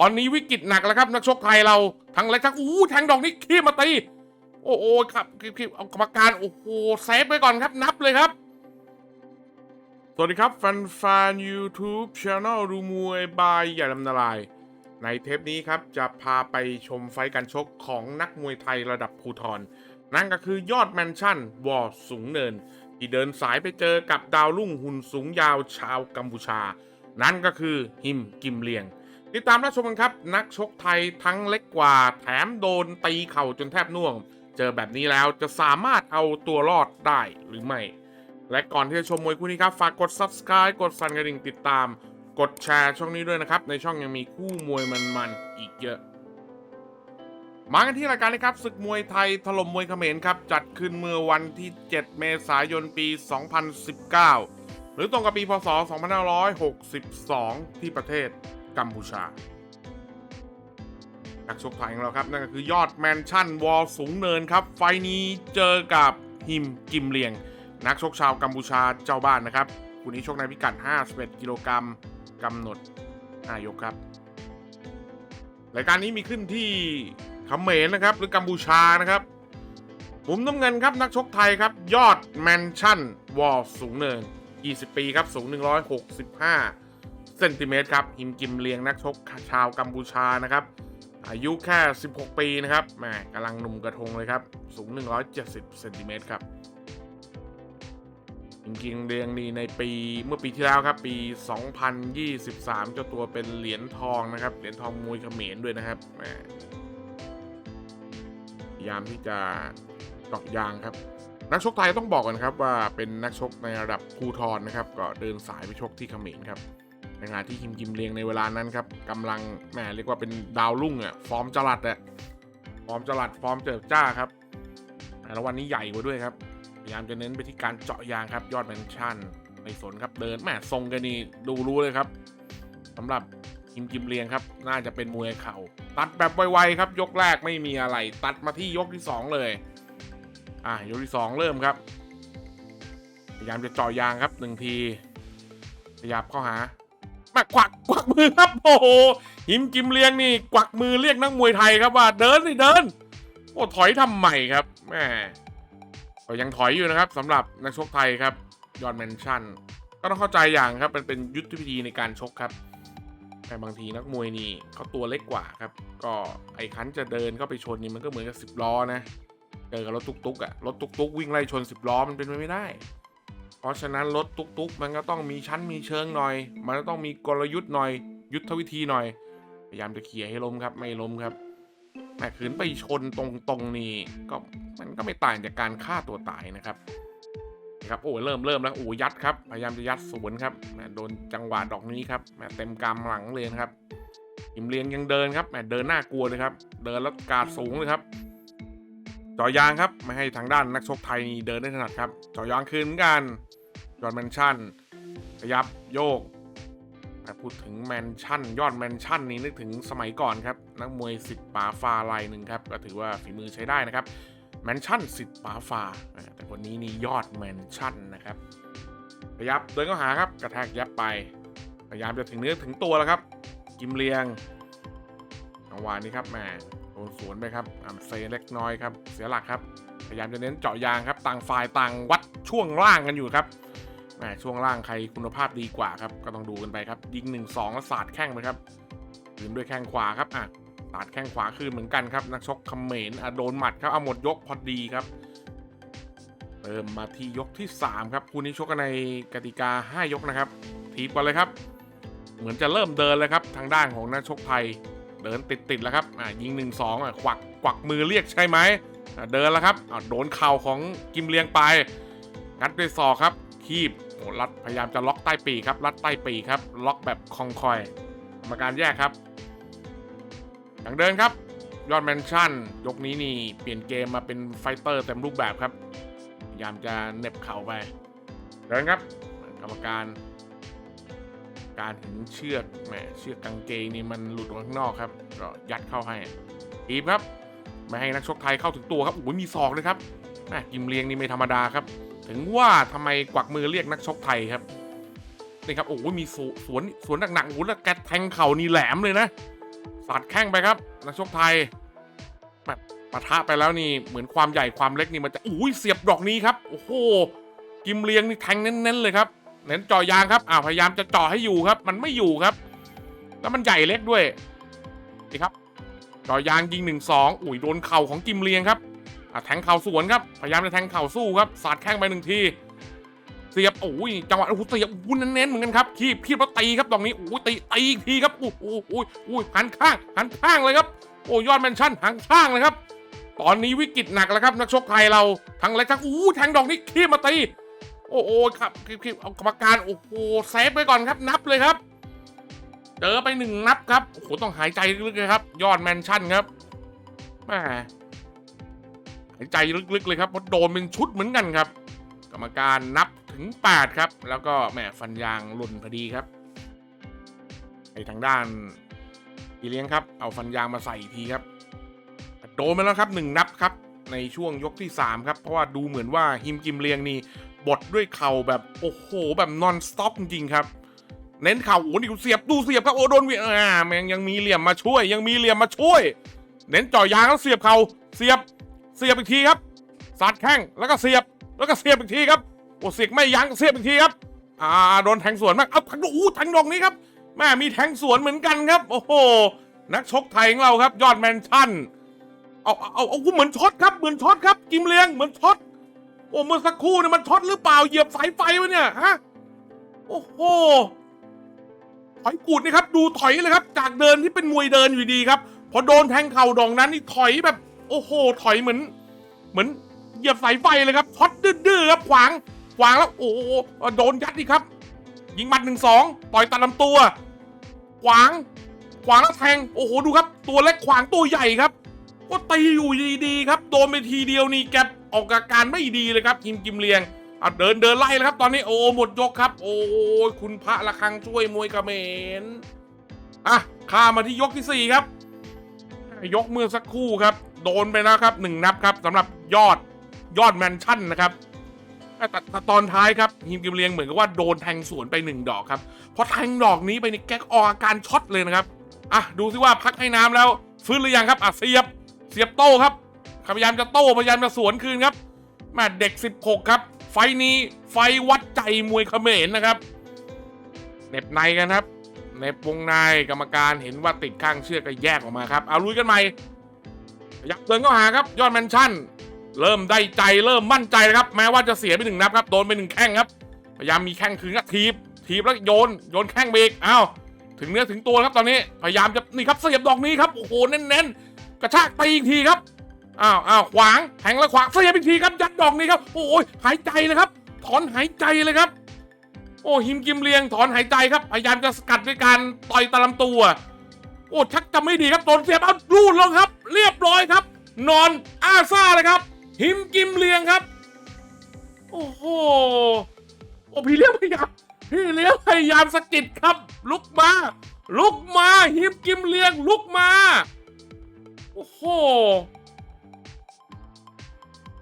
ตอนนี้วิกฤตหนักแล้วครับนักชกไทยเราทั้งเล็กทั้งอู้แทงดอกนี้ขี้มาตี โอ้โหครับคีบคีบเอากรรมการโอ้โหเซฟไปก่อนครับนับเลยครับ สวัสดีครับแฟนๆ YouTube Channel ดูมวยบายอย่าลำนาลาย ในเทปนี้ครับจะพาไปชมไฟการชกของนักมวยไทยระดับภูทรนั่นก็คือยอดแมนชั่นวอร์สูงเนิน ที่เดินสายไปเจอกับดาวรุ่งหุ่นสูงยาวชาวกัมพูชา นั่นก็คือฮิมกิมเลียง ติดตามรับชมกันครับ นักชกไทยทั้งเล็กกว่า แถมโดนตีเข่าจนแทบน่วง เจอแบบนี้แล้วจะสามารถเอาตัวรอดได้หรือไม่ และก่อนที่จะชมมวยคู่นี้ครับ ฝากกด subscribe กดสั่นกระดิ่งติดตาม กดแชร์ช่องนี้ด้วยนะครับ ในช่องยังมีคู่มวยมันๆอีกเยอะ มากันที่รายการเลยครับศึกมวยไทยถล่มมวยเขมรครับ จัดขึ้นเมื่อวันที่ 7 เมษายนปี 2019 หรือตรงกับปีพศ 2562 ที่ประเทศ กัมพูชานักชกไทยของเราครับ นั่นก็คือยอดแมนชั่นวอลสูงเนินครับ ไฟล์นี้เจอกับฮิมกิมเลียง นักชกชาวกัมพูชาเจ้าบ้านนะครับคู่นี้ชกในพิกัด 51 กิโลกรัมกำหนด 5 ยกครับ รายการนี้มีขึ้นที่เขมรนะครับ หรือกัมพูชานะครับมุมน้ำเงินครับ นักชกไทยครับ ยอดแมนชั่นวอลสูงเนิน 20 ปีครับ สูง 165 เซนติเมตรครับหิมกิมเลียงนักชกชาวกัมพูชานะครับ อายุแค่ 16 ปีนะครับแหมกำลังหนุ่มกระทงเลยครับ สูง 170เซนติเมตรครับจริงๆเรียงนี่ในปีเมื่อปีที่แล้วครับ ปี 2023 เจ้าตัวเป็นเหรียญทองนะครับ เหรียญทองมวยเขมรด้วยนะครับแหมพยายามที่จะเจาะยางครับนักชกไทยต้องบอกก่อนครับว่าเป็นนักชกในระดับภูทรนะครับ ก็เดินสายไปชกที่เขมรครับ ในขณะที่คิมกิมเลียงในเวลานั้นครับกำลังแหมเรียกว่าเป็นดาวรุ่งอะฟอร์มจลัดอะฟอร์มจลัดฟอร์มเจิดจ้าครับแล้ววันนี้ใหญ่กว่าด้วยครับพยายามจะเน้นไปที่การเจาะยางครับ ยอดแมนชั่นไม่สนครับเดินแหมทรงกันนี่ดูรู้เลยครับสำหรับคิมกิมเลียงครับ น่าจะเป็นมวยเข่าตัดแบบไวๆครับ ยกแรกไม่มีอะไร ตัดมาที่ยกที่สองเลย อะยกที่สองเริ่มครับ พยายามจะเจาะยางครับหนึ่งทีขยับเข้าหา มาควักควักมือครับโอ้โหหิมกิมเลียงนี่กวักมือเรียกนักมวยไทยครับว่าเดินสิเดิน โอ้ถอยทำใหม่ครับแหมก็ยังถอยอยู่นะครับสำหรับนักชกไทยครับยอดแมนชั่น ก็ต้องเข้าใจอย่างครับมันเป็นยุทธวิธีในการชกครับ แต่บางทีนักมวยนี่เขาตัวเล็กกว่าครับ ก็ไอ้คันจะเดินเข้าไปชนนี่มันก็เหมือนกับสิบล้อนะเจอกับรถตุ๊กๆอะ่ะรถตุ๊กๆวิ่งไล่ชนสิบล้อมันเป็นไปไม่ได้ ราะฉะนั้นรถตุ๊กๆ มันก็ต้องมีชั้นมีเชิงหน่อย มันก็ต้องมีกลยุทธ์หน่อย ยุทธวิธีหน่อย พยายามจะเขี่ยให้ล้มครับ ไม่ล้มครับแต่ขืนไปชนตรงๆนี่ก็มันก็ไม่ต่างจากการฆ่าตัวตายนะครับนะครับโอ้เริ่มเริ่มแล้วโอ้ยัดครับ พยายามจะยัดสวนครับแหมโดนจังหวะดอกนี้ครับแหมเต็มกำหลังเลยนะครับหิมเลียงยังเดินครับแหมเดินน่ากลัวเลยครับ เดินแล้วกาดสูงเลยครับจ่อยางครับไม่ให้ทางด้านนักชกไทยนี่เดินได้ถนัดครับจ่อยางคืนเหมือนกัน ยอดแมนชั่นขยับโยกแต่พูดถึงแมนชั่น ยอดแมนชั่นนี้นึกถึงสมัยก่อนครับ นักมวยสิทธิ์ป๋าฟาลายหนึ่งครับ ก็ถือว่าฝีมือใช้ได้นะครับ แมนชั่นสิทธิ์ป๋าฟา แต่คนนี้นี่ยอดแมนชั่นนะครับขยับเดินเข้าหาครับกระแทกยับไป พยายามจะถึงเนื้อถึงตัวแล้วครับ กิมเลียงจังหวะนี้ครับแหมโดนสวนไปครับอ่าเซเล็กน้อยครับ เสียหลักครับ พยายามจะเน้นเจาะยางครับ ต่างฝ่ายต่างวัดช่วงล่างกันอยู่ครับ ช่วงล่างใครคุณภาพดีกว่าครับ ก็ต้องดูกันไปครับ ยิง 1 2 แล้วสาดแข้งไปครับยืนด้วยแข้งขวาครับอะสาดแข้งขวาคืนเหมือนกันครับ นักชกคำเมนอะโดนหมัดครับเอาหมดยกพอดีครับเติมมาที่ยกที่ 3 ครับคู่นี้ชกกันในกติกา 5 ยกนะครับ ทีบก่อนเลยครับ เหมือนจะเริ่มเดินเลยครับ ทางด้านของนักชกไทยเดินติดๆแล้วครับอะยิง 1 2อะควักกวักมือเรียกใช่ไหมอะเดินแล้วครับอะโดนเข่าของกิมเลียงไป งัดด้วยศอกครับ คีบ โอ้รัดพยายามจะล็อกใต้ปีครับ รัดใต้ปีครับ ล็อกแบบคองคอยกรรมการแยกครับอย่างเดินครับ ยอดแมนชั่น ยกนี้นี่เปลี่ยนเกมมาเป็นไฟเตอร์เต็มรูปแบบครับ พยายามจะเน็บเข่าไป เดินครับ กรรมการ การถึงเชือกแหมเชือกกางเกงนี่มันหลุดออกมาข้างนอกครับ ก็ยัดเข้าให้ทีบครับ ไม่ให้นักชกไทยเข้าถึงตัวครับโอ้ยมีศอกเลยครับแหม่กิมเลียงนี่ไม่ธรรมดาครับ ถึงว่าทำไมกวักมือเรียกนักชกไทยครับนี่ครับโอ้โหมีสวนสวนหนักๆโอ้โหแล้วแกแทงเข่านี่แหลมเลยนะสัดแข้งไปครับ นักชกไทยแบบปะทะไปแล้วนี่เหมือนความใหญ่ความเล็กนี่มันจะอุ้ยเสียบดอกนี้ครับโอ้โหกิมเลียงนี่แทงเน้นๆเลยครับเน้นเจ่อยางครับอ่าพยายามจะเจ่อให้อยู่ครับ มันไม่อยู่ครับ แล้วมันใหญ่เล็กด้วยนี่ครับเจ่อยางยิงหนึ่งสองอุ้ยโดนเข่าของกิมเลียงครับ อะแทงเข่าสวนครับ พยายามจะแทงเข่าสู้ครับสาดแข้งไปหนึ่งทีเสียบโอ้ยจังหวะโอ้โหเสียบโอ้โหเน้นๆเหมือนกันครับคีบคีบแล้วตีครับดอกนี้โอ้ยตีตีอีกทีครับโอ้โหโอ้ยโอ้ยหันข้างหันข้างเลยครับโอ้ยอดแมนชั่นหันข้างเลยครับ ตอนนี้วิกฤตหนักแล้วครับนักชกไทยเราทั้งเล็กทั้งอู้แทงดอกนี้คีบมาตีโอ้โหครับคีบคีบเอากรรมการโอ้โหเซฟไปก่อนครับนับเลยครับเจอไปหนึ่งนับครับโอ้โหต้องหายใจลึกๆเลยครับ ยอดแมนชั่นครับแหม หายใจลึกๆเลยครับเพราะโดนเป็นชุดเหมือนกันครับ กรรมการนับถึง 8 ครับ แล้วก็แหมฟันยางหล่นพอดีครับไอทางด้านอีเลี้ยงครับ เอาฟันยางมาใส่อีกทีครับ โดนไปแล้วครับหนึ่งนับครับ ในช่วงยกที่ 3 ครับ เพราะว่าดูเหมือนว่าฮิมกิมเลียงนี่บดด้วยเข่าแบบโอ้โหแบบนอนสต็อปจริงๆครับเน้นเข่าโอ้โหนี่เสียบดูเสียบครับโอ้โดนเวียอ่าแมงยังมีเหลี่ยมมาช่วย ยังมีเหลี่ยมมาช่วย เน้นจ่อยางแล้วเสียบเข่าเสียบ เสียบอีกทีครับสาดแข้งแล้วก็เสียบแล้วก็เสียบอีกทีครับโอ้เสียบไม่ยั้งเสียบอีกทีครับอ่าโดนแทงสวนมากเอาแทงอู้แทงดอกนี้ครับแม่มีแทงสวนเหมือนกันครับ โอ้โหนักชกไทยของเราครับ ยอดแมนชั่นเอาเอาเอาเอาเหมือนช็อตครับเหมือนช็อตครับกิมเลียงเหมือนช็อตโอ้เมื่อสักครู่เนี่ยมันช็อตหรือเปล่าเหยียบสายไฟวะเนี่ยฮะโอ้โหถอยกูดนี่ครับ ดูถอยเลยครับ จากเดินที่เป็นมวยเดินอยู่ดีครับ พอโดนแทงเข่าดองนั้นนี่ถอยแบบ โอ้โห ถอยเหมือน เหมือนเหยียบสายไฟเลยครับช็อตดื้อๆครับขวางขวางแล้วโอ้โหโดนยัดอีกครับ ยิงมัดหนึ่งสองต่อยตัดลำตัว ขวาง ขวางแล้วแทงโอ้โหดูครับ ตัวเล็กขวางตัวใหญ่ครับ ก็ตีอยู่ดีๆครับโดนไปทีเดียวนี่แกออกอาการไม่ดีเลยครับกิมกิมเลียงอะเดินเดินไล่แล้วครับ ตอนนี้โอ้หมดยกครับ โอ้คุณพระละคังช่วยมวยกระเมนอะข้ามาที่ยกที่สี่ครับ ยกเมื่อสักครู่ครับ โดนไปแล้วครับหนึ่งนับครับสำหรับยอดยอดแมนชั่นนะครับแต่ตอนท้ายครับฮิมกิมเลียงเหมือนกับว่าโดนแทงสวนไปหนึ่งดอกครับพอแทงดอกนี้ไปนี่แกออกอาการช็อตเลยนะครับอะดูซิว่าพักให้น้ำแล้วฟื้นหรือยังครับอะเสียบเสียบโต้ครับพยายามจะโต้พยายามจะสวนคืนครับแม่เด็ก 16 ครับ ไฟนี้ไฟวัดใจมวยเขมรนะครับเน็บในกันครับเน็บวงในกรรมการเห็นว่าติดข้างเชือกก็แยกออกมาครับเอาลุยกันใหม่ ยับเดินเข้าหาครับยอดแมนชั่น เริ่มได้ใจเริ่มมั่นใจแล้วครับ แม้ว่าจะเสียไปหนึ่งนับครับโดนไปหนึ่งแข้งครับพยายามมีแข้งคืนก็ทีบทีบแล้วโยนโยนแข้งไปอีกอ้าวถึงเนื้อถึงตัวครับตอนนี้พยายามจะนี่ครับเสียบดอกนี้ครับโอ้โหเน้นๆกระชากไปอีกทีครับอ้าวอ้าวขวางแทงแล้วขวางเสียบอีกทีครับยัดดอกนี้ครับโอ้ยหายใจเลยครับถอนหายใจเลยครับ โอ้หิมกิมเลียงถอนหายใจครับพยายามจะสกัดด้วยการต่อยตะลำตัว โอ้ชักจะไม่ดีครับโดนเสียบเอาลูดลงครับ เรียบร้อยครับ นอนอาซ่าเลยครับ หิมกิมเลียงครับ โอ้โหโอ้พี่เลี้ยงพยายามพี่เลี้ยงพยายามสะกิดครับ ลุกมา ลุกมาหิมกิมเลียงลุกมาโอ้โห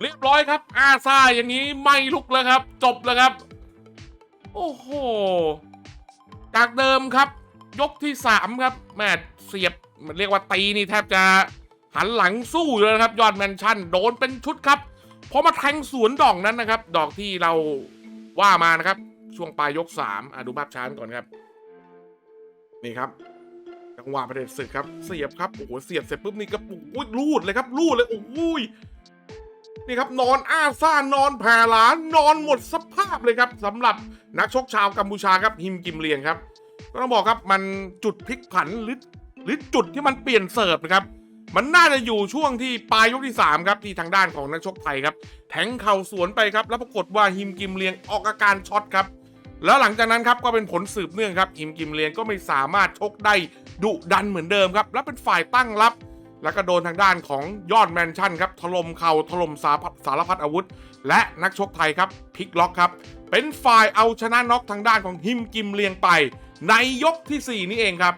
เรียบร้อยครับ อาซาอย่างนี้ไม่ลุกแล้วครับ จบแล้วครับ โอ้โห จากเดิมครับ ยกที่สามครับแม่เสียบมันเรียกว่าตีนี่แทบจะ หันหลังสู้เลยนะครับ ยอดแมนชั่นโดนเป็นชุดครับพอมาแทงสวนดอกนั้นนะครับ ดอกที่เราว่ามานะครับ ช่วงปลายยกสามอะดูภาพช้าก่อนครับ นี่ครับจังหวะประเด็นศึกครับ เสียบครับโอ้โหเสียบเสร็จปุ๊บนี่ก็โอ้ยรูดเลยครับรูดเลยโอ้ยนี่ครับนอนอ้าซ่านอนแผ่หลานนอนหมดสภาพเลยครับสำหรับนักชกชาวกัมพูชาครับฮิมกิมเลียงครับ ก็ต้องบอกครับมันจุดพลิกผันหรือหรือจุดที่มันเปลี่ยนเสิร์ฟนะครับ มันน่าจะอยู่ช่วงที่ปลายยกที่ 3 ครับที่ทางด้านของนักชกไทยครับ แทงเข่าสวนไปครับ แล้วปรากฏว่าฮิมกิมเลียงออกอาการช็อตครับ แล้วหลังจากนั้นครับก็เป็นผลสืบเนื่องครับฮิมกิมเลียงก็ไม่สามารถชกได้ดุดันเหมือนเดิมครับ และเป็นฝ่ายตั้งรับ แล้วก็โดนทางด้านของยอดแมนชั่นครับถล่มเข่าถล่มสาสารพัดอาวุธ และนักชกไทยครับพลิกล็อกครับ เป็นฝ่ายเอาชนะน็อกทางด้านของฮิมกิมเลียงไป ในยกทีสี่4 นี้เองครับ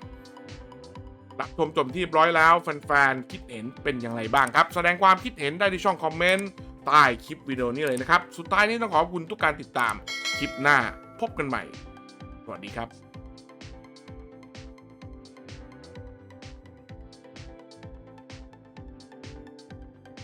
รับชมจบที่ร้อยแล้วแฟนๆคิดเห็นเป็นอย่างไรบ้างครับ แสดงความคิดเห็นได้ที่ช่องคอมเมนต์ใต้คลิปวิดีโอนี้เลยนะครับ สุดท้ายนี้ต้องขอบคุณทุกการติดตามคลิปหน้าพบกันใหม่ สวัสดีครับ